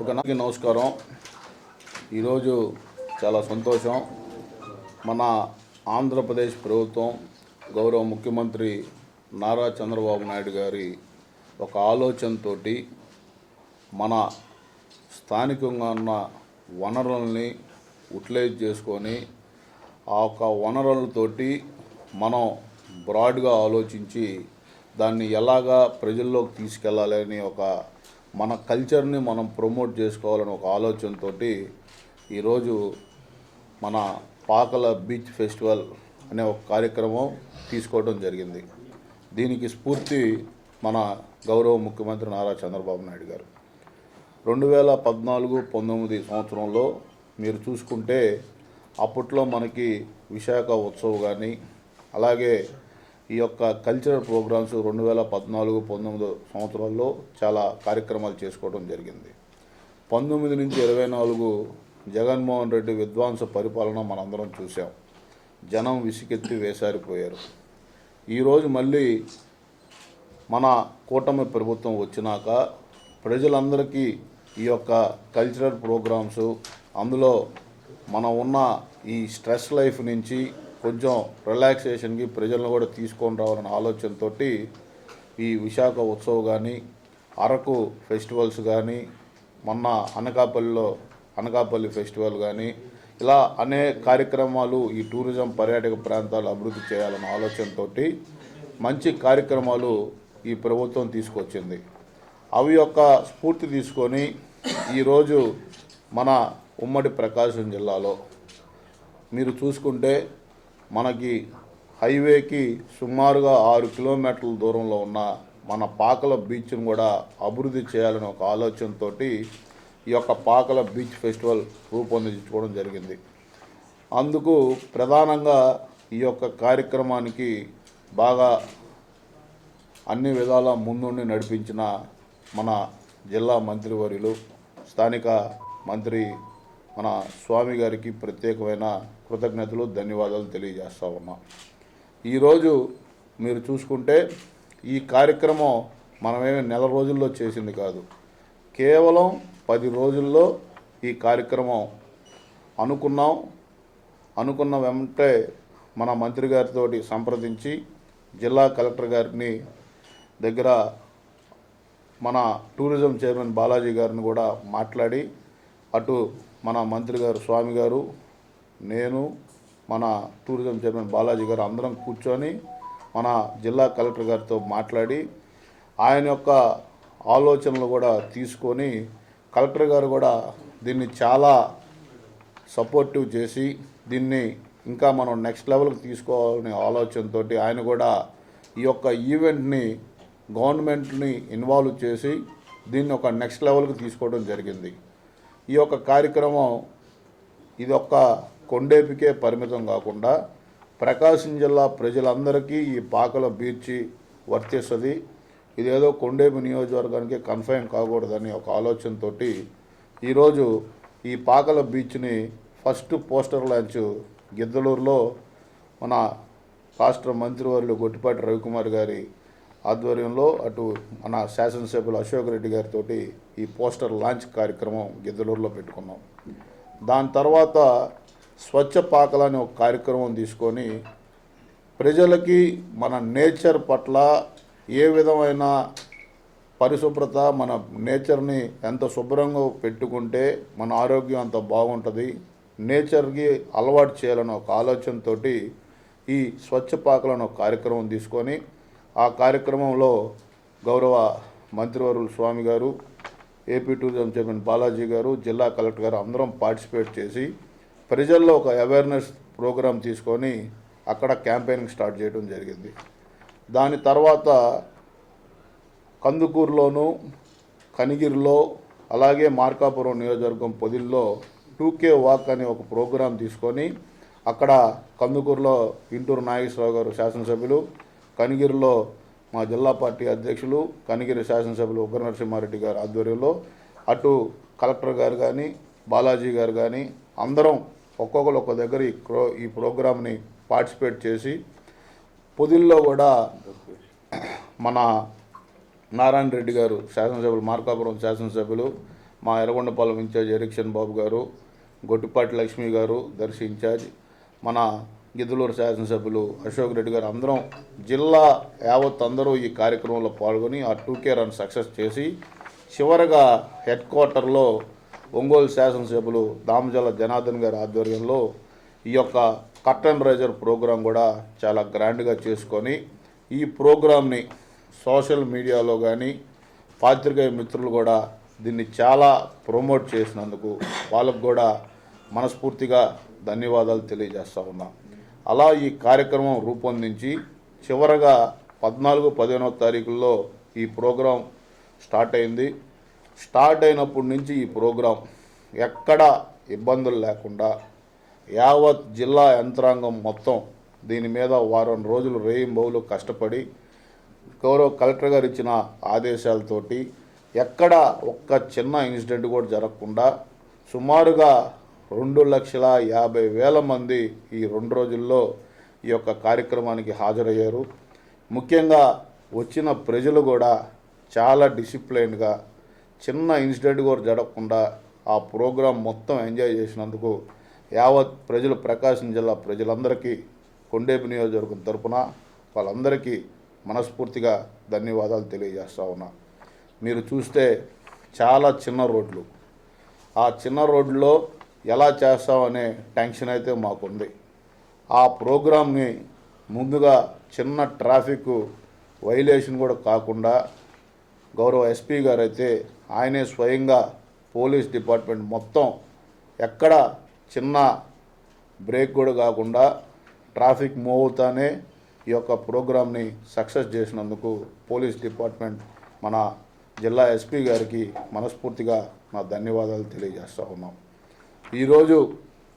ఒక నాకు నమస్కారం. ఈరోజు చాలా సంతోషం. మన ఆంధ్రప్రదేశ్ ప్రభుత్వం గౌరవ ముఖ్యమంత్రి నారా చంద్రబాబు నాయుడు గారి ఒక ఆలోచనతో మన స్థానికంగా ఉన్న వనరుల్ని యూటిలైజ్ చేసుకొని ఆ యొక్క వనరులతోటి మనం బ్రాడ్గా ఆలోచించి దాన్ని ఎలాగా ప్రజల్లోకి తీసుకెళ్ళాలని ఒక మన కల్చర్ని మనం ప్రమోట్ చేసుకోవాలని ఒక ఆలోచనతోటి ఈరోజు మన పాకల బీచ్ ఫెస్టివల్ అనే ఒక కార్యక్రమం తీసుకోవడం జరిగింది. దీనికి స్ఫూర్తి మన గౌరవ ముఖ్యమంత్రి నారా చంద్రబాబు నాయుడు గారు. రెండు వేల పద్నాలుగు పంతొమ్మిది సంవత్సరంలో మీరు చూసుకుంటే అప్పట్లో మనకి విశాఖ ఉత్సవ్ కానీ అలాగే ఈ యొక్క కల్చరల్ ప్రోగ్రామ్స్ రెండు వేల పద్నాలుగు పంతొమ్మిది సంవత్సరాల్లో చాలా కార్యక్రమాలు చేసుకోవడం జరిగింది. పంతొమ్మిది నుంచి ఇరవై నాలుగు జగన్మోహన్ రెడ్డి విద్వాంస పరిపాలన మనందరం చూసాం జనం విసికెత్తి వేసారిపోయారు. ఈరోజు మళ్ళీ మన కూటమి ప్రభుత్వం వచ్చినాక ప్రజలందరికీ ఈ యొక్క కల్చరల్ ప్రోగ్రామ్స్ అందులో మనం ఉన్న ఈ స్ట్రెస్ లైఫ్ నుంచి కొంచెం రిలాక్సేషన్కి ప్రజలను కూడా తీసుకొని రావాలనే ఆలోచనతో ఈ విశాఖ ఉత్సవ్ కానీ అరకు ఫెస్టివల్స్ కానీ మొన్న అనకాపల్లిలో అనకాపల్లి ఫెస్టివల్ కానీ ఇలా అనేక కార్యక్రమాలు ఈ టూరిజం పర్యాటక ప్రాంతాలు అభివృద్ధి చేయాలన్న ఆలోచనతోటి మంచి కార్యక్రమాలు ఈ ప్రభుత్వం తీసుకొచ్చింది. అవి యొక్క స్ఫూర్తి తీసుకొని ఈరోజు మన ఉమ్మడి ప్రకాశం జిల్లాలో మీరు చూసుకుంటే మనకి హైవేకి సుమారుగా ఆరు కిలోమీటర్ల దూరంలో ఉన్న మన పాకల బీచ్ను కూడా అభివృద్ధి చేయాలని ఒక ఆలోచనతో ఈ యొక్క పాకల బీచ్ ఫెస్టివల్ రూపొందించుకోవడం జరిగింది. అందుకు ప్రధానంగా ఈ యొక్క కార్యక్రమానికి బాగా అన్ని విధాల ముందుండి నడిపించిన మన జిల్లా మంత్రివర్యులు స్థానిక మంత్రి మన స్వామి గారికి ప్రత్యేకమైన కృతజ్ఞతలు ధన్యవాదాలు తెలియజేస్తా ఉన్నా. ఈరోజు మీరు చూసుకుంటే ఈ కార్యక్రమం మనమేమి నెల రోజుల్లో చేసింది కాదు. కేవలం పది రోజుల్లో ఈ కార్యక్రమం అనుకున్నాం. అనుకున్న వెంటే మన మంత్రి గారితో సంప్రదించి జిల్లా కలెక్టర్ గారిని దగ్గర మన టూరిజం చైర్మన్ బాలాజీ గారిని కూడా మాట్లాడి అటు మన మంత్రి గారు స్వామి గారు నేను మన టూరిజం చైర్మన్ బాలాజీ గారు అందరం కూర్చొని మన జిల్లా కలెక్టర్ గారితో మాట్లాడి ఆయన యొక్క ఆలోచనలు కూడా తీసుకొని కలెక్టర్ గారు కూడా దీన్ని చాలా సపోర్టివ్ చేసి దీన్ని ఇంకా మనం నెక్స్ట్ లెవెల్కి తీసుకోవాలనే ఆలోచనతో ఆయన కూడా ఈ యొక్క ఈవెంట్ని గవర్నమెంట్ని ఇన్వాల్వ్ చేసి దీన్ని ఒక నెక్స్ట్ లెవెల్కి తీసుకోవడం జరిగింది. ఈ యొక్క కార్యక్రమం ఇది ఒక కొండేపికే పరిమితం కాకుండా ప్రకాశం జిల్లా ప్రజలందరికీ ఈ పాకల బీచ్ వర్తిస్తుంది. ఇదేదో కొండేపి నియోజకవర్గానికి కన్ఫైన్ కాకూడదని ఒక ఆలోచనతో ఈరోజు ఈ పాకల బీచ్ని ఫస్ట్ పోస్టర్ లాంచ్ గిద్దలూరులో మన రాష్ట్ర మంత్రివర్యులు గొట్టిపాటి రవికుమార్ గారి ఆధ్వర్యంలో అటు మన శాసనసభ్యులు అశోక్ రెడ్డి గారితో ఈ పోస్టర్ లాంచ్ కార్యక్రమం గిద్దలూరులో పెట్టుకున్నాం. దాని తర్వాత స్వచ్ఛ పాకలు అనే ఒక కార్యక్రమం తీసుకొని ప్రజలకి మన నేచర్ పట్ల ఏ విధమైన పరిశుభ్రత మన నేచర్ని ఎంత శుభ్రంగా పెట్టుకుంటే మన ఆరోగ్యం అంత బాగుంటుంది. నేచర్కి అలవాటు చేయాలని ఒక ఆలోచనతో ఈ స్వచ్ఛ పాకలను ఒక కార్యక్రమం తీసుకొని ఆ కార్యక్రమంలో గౌరవ మంత్రివర్యులు స్వామి గారు ఏపీ టూరిజం చైర్మన్ బాలాజీ గారు జిల్లా కలెక్టర్ గారు అందరం పార్టిసిపేట్ చేసి ప్రజల్లో ఒక అవేర్నెస్ ప్రోగ్రాం తీసుకొని అక్కడ క్యాంపెయినింగ్ స్టార్ట్ చేయడం జరిగింది. దాని తర్వాత కందుకూరులోను కనిగిరిలో అలాగే మార్కాపురం నియోజకవర్గం పొదిల్లో టూకే వాక్ అనే ఒక ప్రోగ్రాం తీసుకొని అక్కడ కందుకూరులో ఇంటూరు నాగేశ్వరరావు గారు శాసనసభ్యులు కనిగిరిలో మా జిల్లా పార్టీ అధ్యక్షులు కనిగిరి శాసనసభ్యులు ఉగ్ర నరసింహారెడ్డి ఆధ్వర్యంలో అటు కలెక్టర్ గారు కానీ బాలాజీ గారు కానీ అందరం ఒక్కొక్కరు ఒక్క దగ్గర ఈ క్రో ఈ ప్రోగ్రామ్ని పార్టిసిపేట్ చేసి పొదిల్లో కూడా మన నారాయణ రెడ్డి గారు శాసనసభ్యులు మార్కాపురం శాసనసభ్యులు మా ఎర్రగొండపాలెం ఇన్ఛార్జ్ ఎరిక్షన్ బాబు గారు గొట్టిపాటి లక్ష్మి గారు దర్శి ఇన్ఛార్జ్ మన గిద్దలూరు శాసనసభ్యులు అశోక్ రెడ్డి గారు అందరం జిల్లా యావత్ అందరూ ఈ కార్యక్రమంలో పాల్గొని ఆ టూకే రన్ సక్సెస్ చేసి చివరగా హెడ్ క్వార్టర్లో ఒంగోలు శాసనసభ్యులు దామజల జనార్దన్ గారి ఆధ్వర్యంలో ఈ యొక్క కర్టన్ రైజర్ ప్రోగ్రాం కూడా చాలా గ్రాండ్గా చేసుకొని ఈ ప్రోగ్రామ్ని సోషల్ మీడియాలో కానీ పాత్రికేయ మిత్రులు కూడా దీన్ని చాలా ప్రమోట్ చేసినందుకు వాళ్ళకు కూడా మనస్ఫూర్తిగా ధన్యవాదాలు తెలియజేస్తూ ఉన్నా. అలా ఈ కార్యక్రమం రూపొందించి చివరగా పద్నాలుగు పదిహేనవ తారీఖుల్లో ఈ ప్రోగ్రాం స్టార్ట్ అయింది. స్టార్ట్ అయినప్పటి నుంచి ఈ ప్రోగ్రాం ఎక్కడ ఇబ్బందులు లేకుండా యావత్ జిల్లా యంత్రాంగం మొత్తం దీని మీద వారం రోజులు రేయింబౌలు కష్టపడి గౌరవ కలెక్టర్ గారు ఇచ్చిన ఆదేశాలతోటి ఎక్కడ ఒక్క చిన్న ఇన్సిడెంట్ కూడా జరగకుండా సుమారుగా రెండు లక్షల యాభై వేల మంది ఈ రెండు రోజుల్లో ఈ యొక్క కార్యక్రమానికి హాజరయ్యారు. ముఖ్యంగా వచ్చిన ప్రజలు కూడా చాలా డిసిప్లైన్గా చిన్న ఇన్సిడెంట్ కూడా జరగకుండా ఆ ప్రోగ్రాం మొత్తం ఎంజాయ్ చేసినందుకు యావత్ ప్రజలు ప్రకాశం జిల్లా ప్రజలందరికీ కొండేపు నియోజకవర్గం తరపున వాళ్ళందరికీ మనస్ఫూర్తిగా ధన్యవాదాలు తెలియజేస్తా ఉన్నా. మీరు చూస్తే చాలా చిన్న రోడ్లు. ఆ చిన్న రోడ్లో ఎలా చేస్తామనే టెన్షన్ అయితే మాకుంది. ఆ ప్రోగ్రామ్ని ముందుగా చిన్న ట్రాఫిక్ వైలేషన్ కూడా కాకుండా గౌరవ ఎస్పీ గారైతే ఆయనే స్వయంగా పోలీస్ డిపార్ట్మెంట్ మొత్తం ఎక్కడ చిన్న బ్రేక్ కూడా కాకుండా ట్రాఫిక్ మూవ్ అవుతానే ఈ యొక్క ప్రోగ్రామ్ని సక్సెస్ చేసినందుకు పోలీస్ డిపార్ట్మెంట్ మన జిల్లా ఎస్పీ గారికి మనస్ఫూర్తిగా నా ధన్యవాదాలు తెలియజేస్తూ ఉన్నాం. ఈరోజు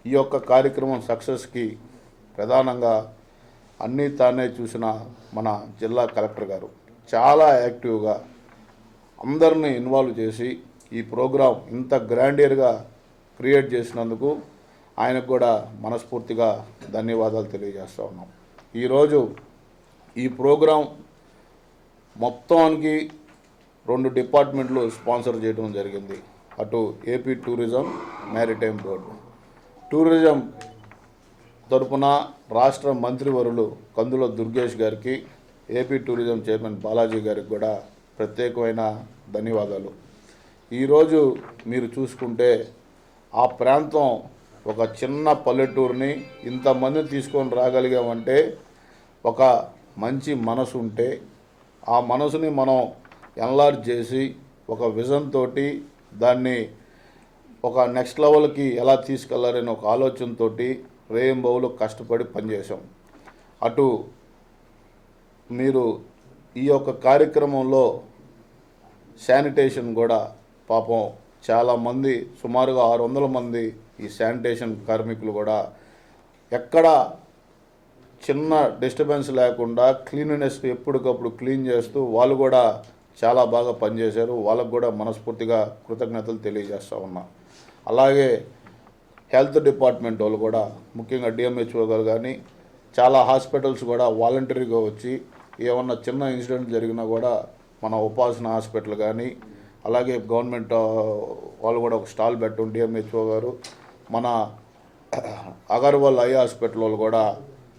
ఈ యొక్క కార్యక్రమం సక్సెస్కి ప్రధానంగా అన్నీ తానే చూసిన మన జిల్లా కలెక్టర్ గారు చాలా యాక్టివ్గా అందరినీ ఇన్వాల్వ్ చేసి ఈ ప్రోగ్రాం ఇంత గ్రాండియర్గా క్రియేట్ చేసినందుకు ఆయనకు కూడా మనస్ఫూర్తిగా ధన్యవాదాలు తెలియజేస్తూ ఉన్నాం. ఈరోజు ఈ ప్రోగ్రాం మొత్తానికి రెండు డిపార్ట్మెంట్లు స్పాన్సర్ చేయడం జరిగింది. అటు AP tourism maritime board tourism తరపున రాష్ట్ర మంత్రివరులు కందుల దుర్గేష్ గారికి ఏపీ టూరిజం చైర్మన్ బాలాజీ గారికి కూడా ప్రత్యేకమైన ధన్యవాదాలు. ఈరోజు మీరు చూసుకుంటే ఆ ప్రాంతం ఒక చిన్న పల్లెటూరుని ఇంతమంది తీసుకొని రాగలిగామంటే ఒక మంచి మనసు ఉంటే ఆ మనసుని మనం ఎన్లార్జ్ చేసి ఒక విజన్ తోటి దాన్ని ఒక నెక్స్ట్ లెవెల్కి ఎలా తీసుకెళ్ళారనే ఒక ఆలోచనతో రేయింబౌలు కష్టపడి పనిచేసాం అటు మీరు ఈ యొక్క కార్యక్రమంలో శానిటేషన్ కూడా పాపం చాలామంది సుమారుగా ఆరు వందల మంది ఈ శానిటేషన్ కార్మికులు కూడా ఎక్కడ చిన్న డిస్టర్బెన్స్ లేకుండా క్లీన్నెస్ ఎప్పటికప్పుడు క్లీన్ చేస్తూ వాళ్ళు కూడా చాలా బాగా పనిచేశారు. వాళ్ళకు కూడా మనస్ఫూర్తిగా కృతజ్ఞతలు తెలియజేస్తూ ఉన్నా. అలాగే హెల్త్ డిపార్ట్మెంట్ వాళ్ళు కూడా ముఖ్యంగా డిఎంహెచ్ఓ గారు కానీ చాలా హాస్పిటల్స్ కూడా వాలంటరీగా వచ్చి ఏమన్నా చిన్న ఇన్సిడెంట్ జరిగినా కూడా మన ఉపాసన హాస్పిటల్ కానీ అలాగే గవర్నమెంట్ వాళ్ళు కూడా ఒక స్టాల్ పెట్టడం డిఎంహెచ్ఓ గారు మన అగర్వాల్ ఐ హాస్పిటల్ వాళ్ళు కూడా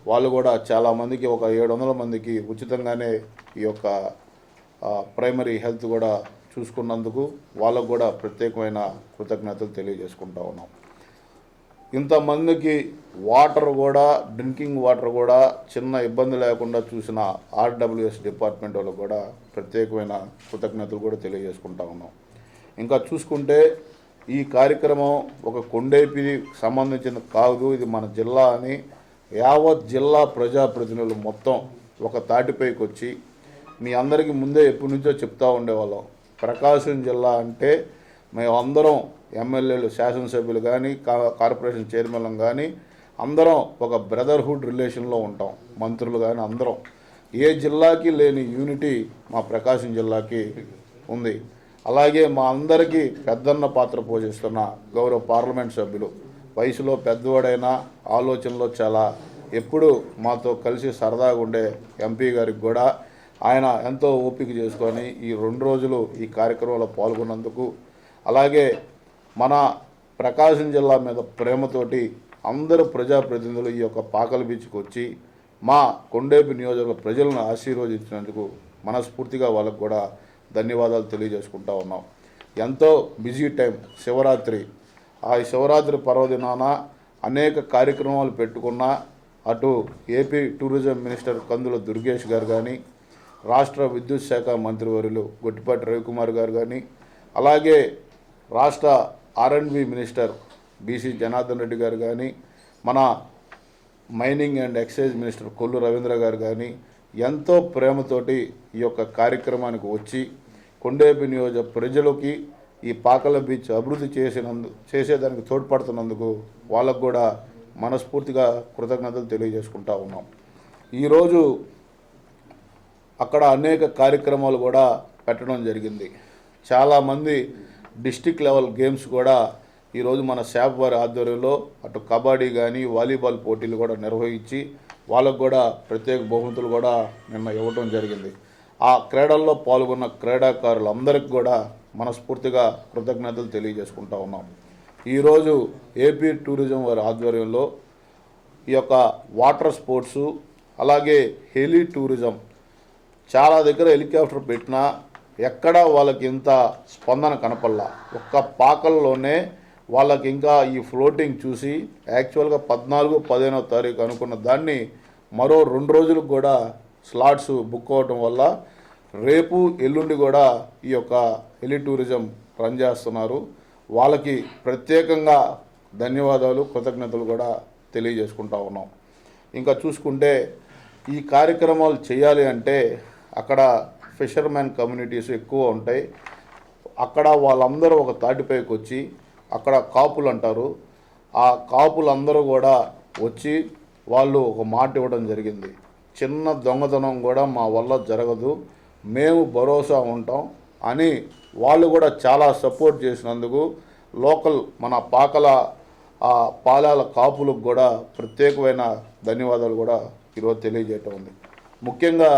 వాళ్ళు కూడా చాలామందికి ఒక ఏడు వందల మందికి ఉచితంగానే ఈ యొక్క ప్రైమరీ హెల్త్ కూడా చూసుకున్నందుకు వాళ్ళకు కూడా ప్రత్యేకమైన కృతజ్ఞతలు తెలియజేసుకుంటా ఉన్నాం. ఇంతమందికి వాటర్ కూడా డ్రింకింగ్ వాటర్ కూడా చిన్న ఇబ్బంది లేకుండా చూసిన ఆర్డబ్ల్యూఎస్ డిపార్ట్మెంట్ వాళ్ళకు కూడా ప్రత్యేకమైన కృతజ్ఞతలు కూడా తెలియజేసుకుంటా ఉన్నాం. ఇంకా చూసుకుంటే ఈ కార్యక్రమం ఒక కొండేపి సంబంధించిన కాదు ఇది మన జిల్లా అని యావత్ జిల్లా ప్రజాప్రతినిధులు మొత్తం ఒక తాటిపైకి వచ్చి మీ అందరికీ ముందే ఎప్పటి నుంచో చెప్తా ఉండేవాళ్ళం. ప్రకాశం జిల్లా అంటే మేమందరం ఎమ్మెల్యేలు శాసనసభ్యులు కానీ కా- కార్పొరేషన్ చైర్మన్లు కానీ అందరం ఒక బ్రదర్హుడ్ రిలేషన్లో ఉంటాం. మంత్రులు కానీ అందరం. ఏ జిల్లాకి లేని యూనిటీ మా ప్రకాశం జిల్లాకి ఉంది. అలాగే మా అందరికీ పెద్దన్న పాత్ర పోషిస్తున్న గౌరవ పార్లమెంట్ సభ్యులు. వయసులో పెద్దవాడైనా ఆలోచనలో చాలా. ఎప్పుడు మాతో కలిసి సరదాగా ఉండే ఎంపీ గారికి కూడా ఆయన ఎంతో ఓపిక చేసుకొని ఈ రెండు రోజులు ఈ కార్యక్రమంలో పాల్గొన్నందుకు అలాగే మన ప్రకాశం జిల్లా మీద ప్రేమతోటి అందరూ ప్రజాప్రతినిధులు ఈ యొక్క పాకల బీచ్కి వచ్చి మా కొండేపి నియోజకవర్గ ప్రజలను ఆశీర్వదించినందుకు మనస్ఫూర్తిగా వాళ్ళకు కూడా ధన్యవాదాలు తెలియజేసుకుంటా ఉన్నాం. ఎంతో బిజీ టైం శివరాత్రి. ఆ శివరాత్రి పర్వదినాన అనేక కార్యక్రమాలు పెట్టుకున్న అటు AP tourism minister Kandula Durgesh garu కానీ రాష్ట్ర విద్యుత్ శాఖ మంత్రివర్యులు గొట్టిపాటి రవికుమార్ గారు కానీ అలాగే రాష్ట్ర ఆర్ఎండ్బి మినిస్టర్ బీసీ జనార్దన్ రెడ్డి గారు కానీ మన mining and excise minister Kollu Ravindra garu కానీ ఎంతో ప్రేమతోటి ఈ యొక్క కార్యక్రమానికి వచ్చి కొండేపి నియోజక ప్రజలకి ఈ పాకల బీచ్ అభివృద్ధి చేసినందు చేసేదానికి తోడ్పడుతున్నందుకు వాళ్ళకు కూడా మనస్ఫూర్తిగా కృతజ్ఞతలు తెలియజేసుకుంటా ఉన్నాం. ఈరోజు అక్కడ అనేక కార్యక్రమాలు కూడా పెట్టడం జరిగింది. చాలామంది డిస్టిక్ లెవెల్ గేమ్స్ కూడా ఈరోజు మన శాప్ వారి ఆధ్వర్యంలో అటు కబడ్డీ కానీ వాలీబాల్ పోటీలు కూడా నిర్వహించి వాళ్ళకు కూడా ప్రత్యేక బహుమతులు కూడా నిన్న ఇవ్వటం జరిగింది. ఆ క్రీడల్లో పాల్గొన్న క్రీడాకారులందరికీ కూడా మనస్ఫూర్తిగా కృతజ్ఞతలు తెలియజేసుకుంటా ఉన్నాం. ఈరోజు ఏపీ టూరిజం వారి ఆధ్వర్యంలో ఈ యొక్క వాటర్ స్పోర్ట్సు అలాగే హెలీ టూరిజం చాలా దగ్గర హెలికాప్టర్ పెట్టినా ఎక్కడా వాళ్ళకి ఇంత స్పందన కనపడలా. ఒక్క పాకల్లోనే వాళ్ళకి ఇంకా ఈ ఫ్లోటింగ్ చూసి యాక్చువల్గా పద్నాలుగు పదిహేనో తారీఖు అనుకున్న దాన్ని మరో రెండు రోజులకు కూడా స్లాట్స్ బుక్ అవ్వటం వల్ల రేపు ఎల్లుండి కూడా ఈ యొక్క హెలి టూరిజం రన్ చేస్తున్నారు. వాళ్ళకి ప్రత్యేకంగా ధన్యవాదాలు కృతజ్ఞతలు కూడా తెలియజేసుకుంటా ఉన్నాం. ఇంకా చూసుకుంటే ఈ కార్యక్రమాలు చేయాలి అంటే అక్కడ ఫిషర్మెన్ కమ్యూనిటీస్ ఎక్కువ ఉంటాయి. అక్కడ వాళ్ళందరూ ఒక తాటిపైకి వచ్చి అక్కడ కాపులు అంటారు. ఆ కాపులందరూ కూడా వచ్చి వాళ్ళు ఒక మాట ఇవ్వడం జరిగింది. చిన్న దొంగతనం కూడా మా వల్ల జరగదు. మేము భరోసా ఉంటాం అని వాళ్ళు కూడా చాలా సపోర్ట్ చేసినందుకు లోకల్ మన పాకల ఆ పాలాల కాపులకు కూడా ప్రత్యేకమైన ధన్యవాదాలు కూడా ఈరోజు తెలియజేయటం ఉంది. ముఖ్యంగా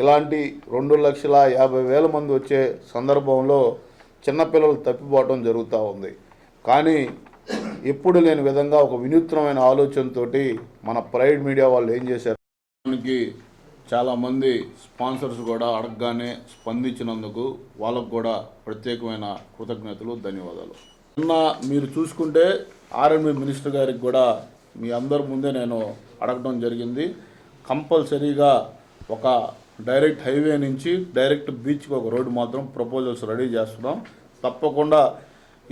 ఇలాంటి రెండు లక్షల యాభై వేల మంది వచ్చే సందర్భంలో చిన్నపిల్లలు తప్పిపోవటం జరుగుతూ ఉంది. కానీ ఎప్పుడు లేని విధంగా ఒక వినూత్నమైన ఆలోచనతోటి మన ప్రైవేట్ మీడియా వాళ్ళు ఏం చేశారు? దానికి చాలామంది స్పాన్సర్స్ కూడా అడగగానే స్పందించినందుకు వాళ్ళకు కూడా ప్రత్యేకమైన కృతజ్ఞతలు ధన్యవాదాలు. నిన్న మీరు చూసుకుంటే ఆర్ఎంబి మినిస్టర్ గారికి కూడా మీ అందరి ముందే నేను అడగడం జరిగింది. కంపల్సరీగా ఒక డైరెక్ట్ హైవే నుంచి డైరెక్ట్ బీచ్కి ఒక రోడ్డు మాత్రం ప్రపోజల్స్ రెడీ చేస్తున్నాం. తప్పకుండా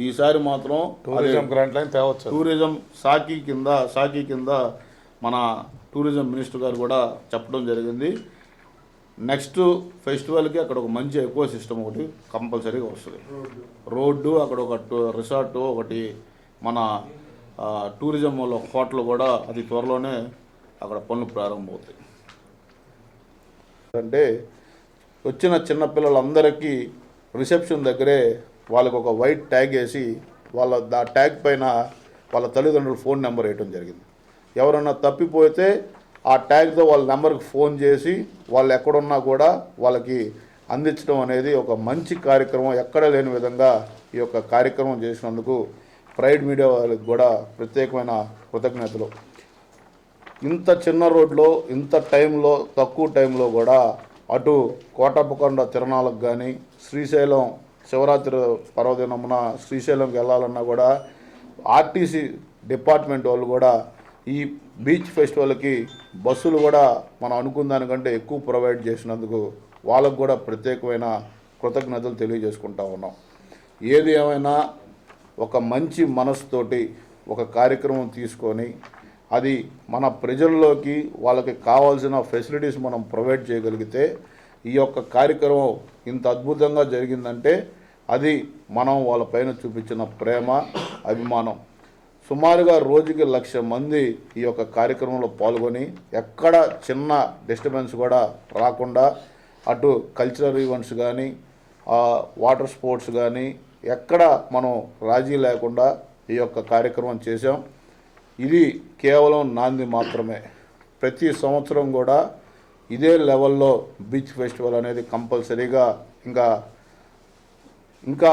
ఈసారి మాత్రం టూరిజం గ్రాంట్ లైన్ తేవచ్చు. టూరిజం సాకి కింద సాకి కింద మన టూరిజం మినిస్టర్ గారు కూడా చెప్పడం జరిగింది. నెక్స్ట్ ఫెస్టివల్కి అక్కడ ఒక మంచి ఎకో సిస్టమ్ ఒకటి కంపల్సరీగా వస్తుంది. రోడ్డు అక్కడ ఒక రిసార్ట్ ఒకటి మన టూరిజం వాళ్ళ హోటల్ కూడా అతి త్వరలోనే అక్కడ పనులు ప్రారంభమవుతాయి. అంటే వచ్చిన చిన్నపిల్లలందరికీ రిసెప్షన్ దగ్గరే వాళ్ళకు ఒక వైట్ ట్యాగ్ వేసి వాళ్ళ దా ట్యాగ్ పైన వాళ్ళ తల్లిదండ్రుల ఫోన్ నెంబర్ వేయటం జరిగింది. ఎవరన్నా తప్పిపోతే ఆ ట్యాగ్తో వాళ్ళ నెంబర్కి ఫోన్ చేసి వాళ్ళు ఎక్కడున్నా కూడా వాళ్ళకి అందించడం అనేది ఒక మంచి కార్యక్రమం ఎక్కడ లేని విధంగా ఈ యొక్క కార్యక్రమం చేసినందుకు ప్రైడ్ మీడియా వాళ్ళకి కూడా ప్రత్యేకమైన కృతజ్ఞతలు. ఇంత చిన్న రోడ్లో ఇంత టైంలో తక్కువ టైంలో కూడా అటు కోటప్పకొండ తిరణాలకు కానీ శ్రీశైలం శివరాత్రి పర్వదినమున శ్రీశైలంకి వెళ్ళాలన్నా కూడా ఆర్టీసీ డిపార్ట్మెంట్ వాళ్ళు కూడా ఈ బీచ్ ఫెస్టివల్కి బస్సులు కూడా మనం అనుకున్న దానికంటే ఎక్కువ ప్రొవైడ్ చేసినందుకు వాళ్ళకు కూడా ప్రత్యేకమైన కృతజ్ఞతలు తెలియజేసుకుంటా ఉన్నాం. ఏది ఏమైనా ఒక మంచి మనసుతోటి ఒక కార్యక్రమం తీసుకొని అది మన ప్రజల్లోకి వాళ్ళకి కావాల్సిన ఫెసిలిటీస్ మనం ప్రొవైడ్ చేయగలిగితే ఈ యొక్క కార్యక్రమం ఇంత అద్భుతంగా జరిగిందంటే అది మనం వాళ్ళపైన చూపించిన ప్రేమ అభిమానం. సుమారుగా రోజుకి లక్ష మంది ఈ యొక్క కార్యక్రమంలో పాల్గొని ఎక్కడ చిన్న డిస్టర్బెన్స్ కూడా రాకుండా అటు కల్చరల్ ఈవెంట్స్ కానీ వాటర్ స్పోర్ట్స్ కానీ ఎక్కడ మనం రాజీ లేకుండా ఈ యొక్క కార్యక్రమం చేశాం. ఇది కేవలం నాంది మాత్రమే. ప్రతి సంవత్సరం కూడా ఇదే లెవెల్లో బీచ్ ఫెస్టివల్ అనేది కంపల్సరీగా ఇంకా ఇంకా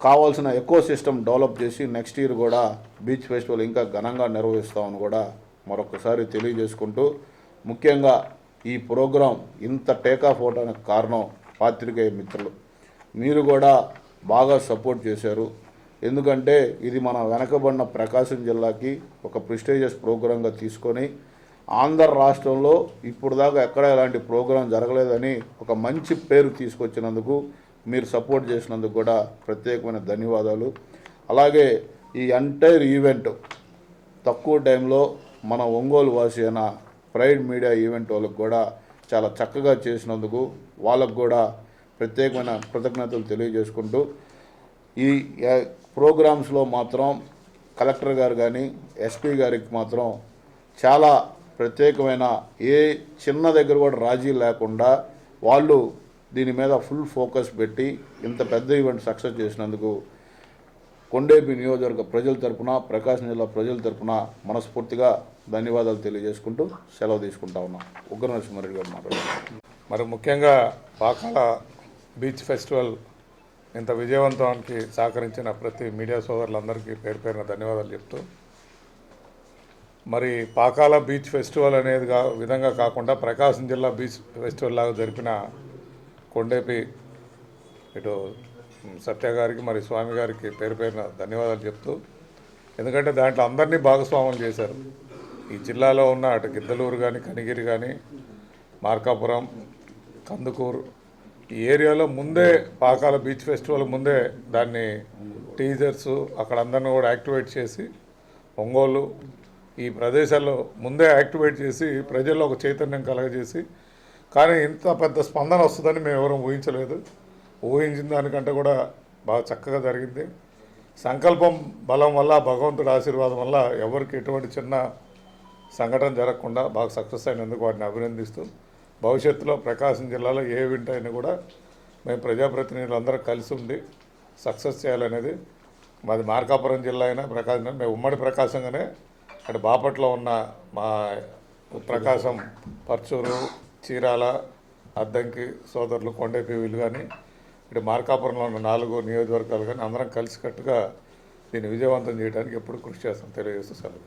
కావాల్సిన ఎకో సిస్టమ్ డెవలప్ చేసి నెక్స్ట్ ఇయర్ కూడా బీచ్ ఫెస్టివల్ ఇంకా ఘనంగా నిర్వహిస్తామని కూడా మరొకసారి తెలియజేసుకుంటూ ముఖ్యంగా ఈ ప్రోగ్రాం ఇంత టేకాఫ్ అవడానికి కారణం పాత్రికేయ మిత్రులు. మీరు కూడా బాగా సపోర్ట్ చేశారు. ఎందుకంటే ఇది మన వెనకబడిన ప్రకాశం జిల్లాకి ఒక ప్రిస్టేజియస్ ప్రోగ్రాంగా తీసుకొని ఆంధ్ర రాష్ట్రంలో ఇప్పుడు దాకా ఎక్కడ ఇలాంటి ప్రోగ్రాం జరగలేదని ఒక మంచి పేరు తీసుకొచ్చినందుకు మీరు సపోర్ట్ చేసినందుకు కూడా ప్రత్యేకమైన ధన్యవాదాలు. అలాగే ఈ ఎంటైర్ ఈవెంట్ తక్కువ టైంలో మన ఒంగోలు వాసి అయిన ప్రైడ్ మీడియా ఈవెంట్ వాళ్ళకు కూడా చాలా చక్కగా చేసినందుకు వాళ్ళకు కూడా ప్రత్యేకమైన కృతజ్ఞతలు తెలియజేసుకుంటూ ఈ ప్రోగ్రామ్స్లో మాత్రం కలెక్టర్ గారు కానీ ఎస్పీ గారికి మాత్రం చాలా ప్రత్యేకమైన ఏ చిన్న దగ్గర కూడా రాజీ లేకుండా వాళ్ళు దీని మీద ఫుల్ ఫోకస్ పెట్టి ఇంత పెద్ద ఈవెంట్ సక్సెస్ చేసినందుకు కొండేపి నియోజకవర్గ ప్రజల తరపున ప్రకాశం జిల్లా ప్రజల తరపున మనస్ఫూర్తిగా ధన్యవాదాలు తెలియజేసుకుంటూ సెలవు తీసుకుంటా ఉన్నాం. ఉగ్ర నరసింహారెడ్డి గారు మాట్లాడుతున్నారు. మరి ముఖ్యంగా పాకాల బీచ్ ఫెస్టివల్ ఇంత విజయవంతానికి సహకరించిన ప్రతి మీడియా సోదరులందరికీ పేరు పేరున ధన్యవాదాలు చెప్తూ మరి పాకాల బీచ్ ఫెస్టివల్ అనేది కా విధంగా కాకుండా ప్రకాశం జిల్లా బీచ్ ఫెస్టివల్ లాగా జరిపిన కొండేపి ఇటు సత్య గారికి మరి స్వామి గారికి పేరు పేరున ధన్యవాదాలు చెప్తూ ఎందుకంటే దాంట్లో అందరినీ భాగస్వాములు చేశారు. ఈ జిల్లాలో ఉన్న అటు గిద్దలూరు కానీ కనిగిరి కానీ మార్కాపురం కందుకూరు ఈ ఏరియాలో ముందే పాకాల బీచ్ ఫెస్టివల్ ముందే దాన్ని టీజర్స్ అక్కడ అందరిని కూడా యాక్టివేట్ చేసి ఒంగోలు ఈ ప్రదేశాల్లో ముందే యాక్టివేట్ చేసి ప్రజల్లో ఒక చైతన్యం కలగజేసి కానీ ఇంత పెద్ద స్పందన వస్తుందని మేము ఎవరూ ఊహించలేదు. ఊహించిన దానికంటే కూడా బాగా చక్కగా జరిగింది. సంకల్పం బలం వల్ల భగవంతుడి ఆశీర్వాదం వల్ల ఎవరికి ఎటువంటి చిన్న సంఘటన జరగకుండా బాగా సక్సెస్ అయినందుకు వాటిని అభినందిస్తూ భవిష్యత్తులో ప్రకాశం జిల్లాలో ఏ వింటైనా కూడా మేము ప్రజాప్రతినిధులు అందరం కలిసి ఉండి సక్సెస్ చేయాలనేది మాది మార్కాపురం జిల్లా అయినా ప్రకాశం మేము ఉమ్మడి ప్రకాశంగానే అటు బాపట్లో ఉన్న మా ప్రకాశం పర్చూరు చీరాల అద్దంకి సోదరులు కొండేపి వీళ్ళు కానీ ఇటు మార్కాపురంలో ఉన్న నాలుగు నియోజకవర్గాలు కానీ అందరం కలిసికట్టుగా దీన్ని విజయవంతం చేయడానికి ఎప్పుడు కృషి చేస్తాం తెలియజేస్తూ సెలవు